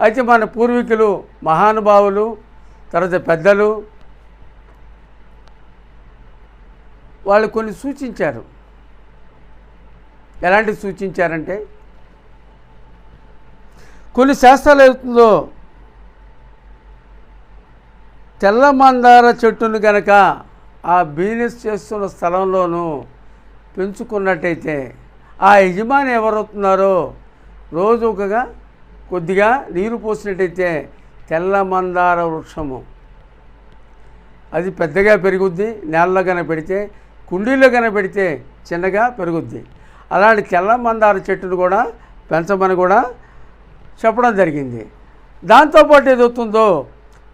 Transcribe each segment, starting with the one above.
అయితే మన పూర్వీకులు మహానుభావులు తర్వాత పెద్దలు వాళ్ళు కొన్ని సూచించారు. ఎలాంటి సూచించారంటే కొన్ని శాస్త్రాలు అవుతుందో తెల్ల మందార చెట్టును గనక ఆ బిజినెస్ చేస్తున్న స్థలంలోనూ పెంచుకున్నట్టయితే ఆ యజమాని ఎవరవుతున్నారో రోజు ఒకగా కొద్దిగా నీరు పోసినట్టయితే తెల్ల మందార వృక్షము. అది పెద్దగా పెరుగుద్ది నేలలో కనపెడితే కుండీలో కనపెడితే చిన్నగా పెరుగుద్ది. అలాంటి తెల్ల మందార చెట్టును కూడా పెంచమని కూడా చెప్పడం జరిగింది. దాంతోపాటు ఏదవుతుందో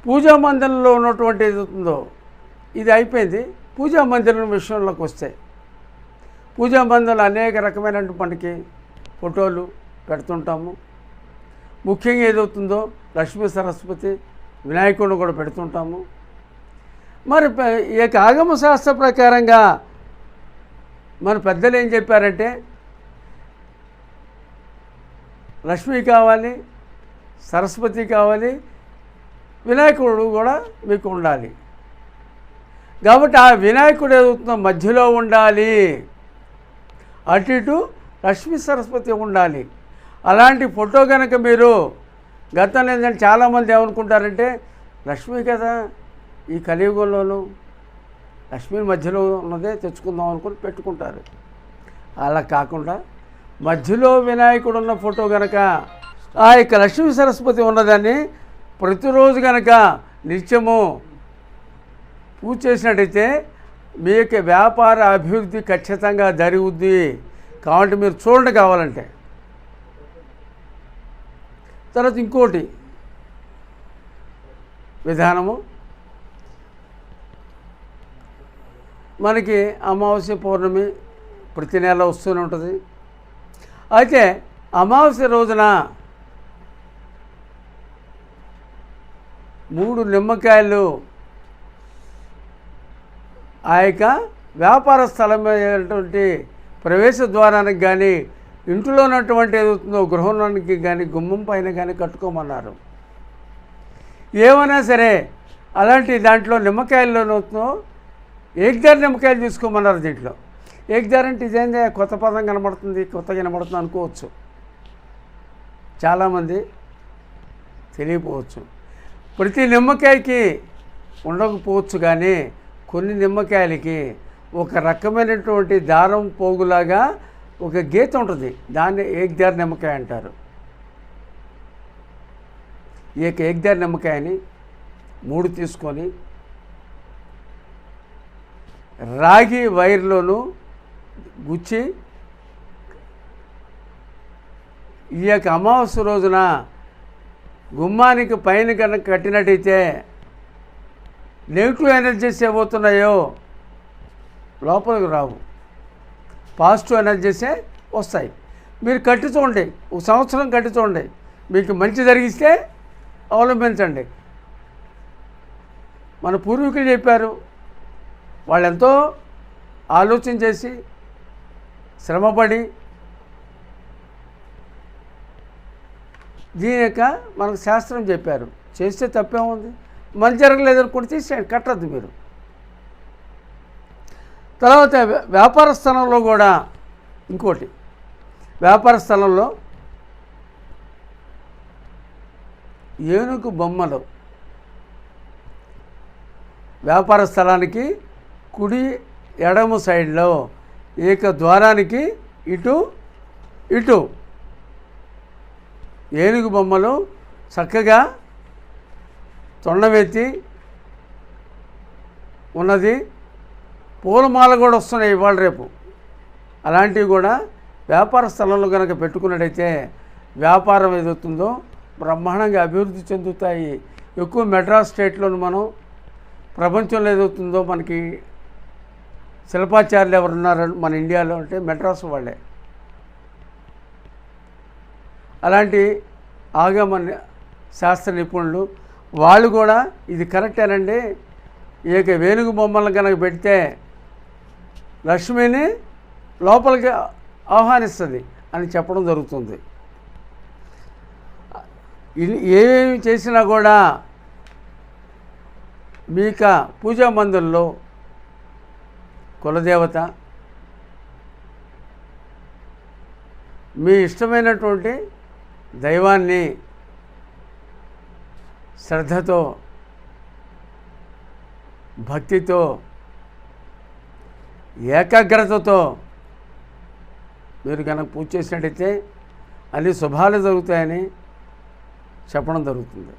పూజా మందిరంలో ఉన్నటువంటి ఏదవుతుందో ఇది అయిపోయింది. పూజా మందిరం విషయంలోకి వస్తాయి పూజా మందిరంలో అనేక రకమైనటువంటి పంటకి ఫోటోలు పెడుతుంటాము. ముఖ్యంగా ఏదవుతుందో లక్ష్మీ సరస్వతి వినాయకుడిని కూడా పెడుతుంటాము. మరి ఈ యొక్క ఆగమ శాస్త్ర ప్రకారంగా మన పెద్దలు ఏం చెప్పారంటే లక్ష్మి కావాలి సరస్వతి కావాలి వినాయకుడు కూడా మీకు ఉండాలి. కాబట్టి ఆ వినాయకుడు ఏదవుతుందో మధ్యలో ఉండాలి. అటు ఇటు లక్ష్మీ సరస్వతి ఉండాలి. అలాంటి ఫోటో కనుక మీరు గతంలో ఏంటంటే చాలామంది ఏమనుకుంటారంటే లక్ష్మి కదా ఈ కలియుగంలోనూ లక్ష్మి మధ్యలో ఉన్నదే తెచ్చుకుందాం అనుకుని పెట్టుకుంటారు. అలా కాకుండా మధ్యలో వినాయకుడు ఉన్న ఫోటో కనుక ఆ యొక్క లక్ష్మీ సరస్వతి ఉన్నదాన్ని ప్రతిరోజు కనుక నిత్యము పూజ చేసినట్టయితే మీ యొక్క వ్యాపార అభివృద్ధి ఖచ్చితంగా జరుగుద్ది. కాబట్టి మీరు చూడండి కావాలంటే. తర్వాత ఇంకోటి విధానము. మనకి అమావాస్య పౌర్ణమి ప్రతి నెల వస్తూనే ఉంటుంది. అయితే అమావాస్య రోజున మూడు నిమ్మకాయలు ఆ యొక్క వ్యాపార స్థలమైనటువంటి ప్రవేశ ద్వారానికి కానీ ఇంట్లో ఉన్నటువంటి ఏదవుతుందో గృహంలోనికి కానీ గుమ్మం పైన కానీ కట్టుకోమన్నారు. ఏమైనా సరే అలాంటి దాంట్లో నిమ్మకాయల్లోనవుతుందో ఏకదారి నిమ్మకాయలు తీసుకోమన్నారు దీంట్లో. ఏకదారి అంటే ఇదేందే? కొత్త పదం కనబడుతుంది కొత్త కనబడుతుంది అనుకోవచ్చు. చాలామంది తెలియపోవచ్చు. ప్రతి నిమ్మకాయకి ఉండకపోవచ్చు కానీ కొన్ని నిమ్మకాయలకి ఒక రకమైనటువంటి దారం పోగులాగా ఒక గీత ఉంటుంది. దాన్ని ఏకదారి నిమ్మకాయ అంటారు. ఈ యొక్క ఏకదారి నిమ్మకాయని మూడు తీసుకొని రాగి వైర్లోను గుచ్చి ఈ యొక్క అమావాస్య రోజున గుమ్మానికి పైన కనుక కట్టినట్టయితే నెగిటివ్ ఎనర్జీస్ ఏమవుతున్నాయో లోపలికి రావు. పాజిటివ్ ఎనర్జీసే వస్తాయి. మీరు కట్టి చూడండి ఒక సంవత్సరం కట్టి చూడండి మీకు మంచి జరిగిస్తే అవలంబించండి. మన పూర్వీకులు చెప్పారు వాళ్ళు ఎంతో ఆలోచన చేసి శ్రమపడి దీని యొక్క మనకు శాస్త్రం చెప్పారు చేస్తే తప్పేముంది? మంచి జరగలేదనుకుంటే తీసేయండి కట్టద్దు మీరు. తర్వాత వ్యాపార స్థలంలో కూడా ఇంకోటి. వ్యాపార స్థలంలో ఏనుగు బొమ్మలు. వ్యాపార స్థలానికి కుడి ఎడమ సైడ్లో ఏక ద్వారానికి ఇటు ఇటు. ఏనుగు బొమ్మలు చక్కగా తొండమెత్తి ఉన్నది. పూలమాల కూడా వస్తున్నాయి ఇవాళ రేపు. అలాంటివి కూడా వ్యాపార స్థలంలో కనుక పెట్టుకున్నట్టయితే వ్యాపారం ఏదవుతుందో బ్రహ్మాండంగా అభివృద్ధి చెందుతాయి. ఎక్కువ మెడ్రాస్ స్టేట్లోను మనం ప్రపంచంలో ఏదవుతుందో మనకి శిల్పాచార్యులు ఎవరు ఉన్నారు మన ఇండియాలో అంటే మెడ్రాస్ వాళ్ళే. అలాంటి ఆగమన శాస్త్ర నిపుణులు వాళ్ళు కూడా ఇది కరెక్టేనండి. ఈ యొక్క వేణుగు బొమ్మలను కనుక పెడితే లక్ష్మిని లోపలికి ఆహ్వానిస్తుంది అని చెప్పడం జరుగుతుంది. ఏమేమి చేసినా కూడా మీక పూజా మందిరంలో కులదేవత మీ ఇష్టమైనటువంటి దైవాన్ని శ్రద్ధతో భక్తితో ఏకాగ్రతతో మీరు కనుక పూజ చేసినట్టయితే అన్ని శుభాలు జరుగుతాయని చెప్పడం జరుగుతుంది.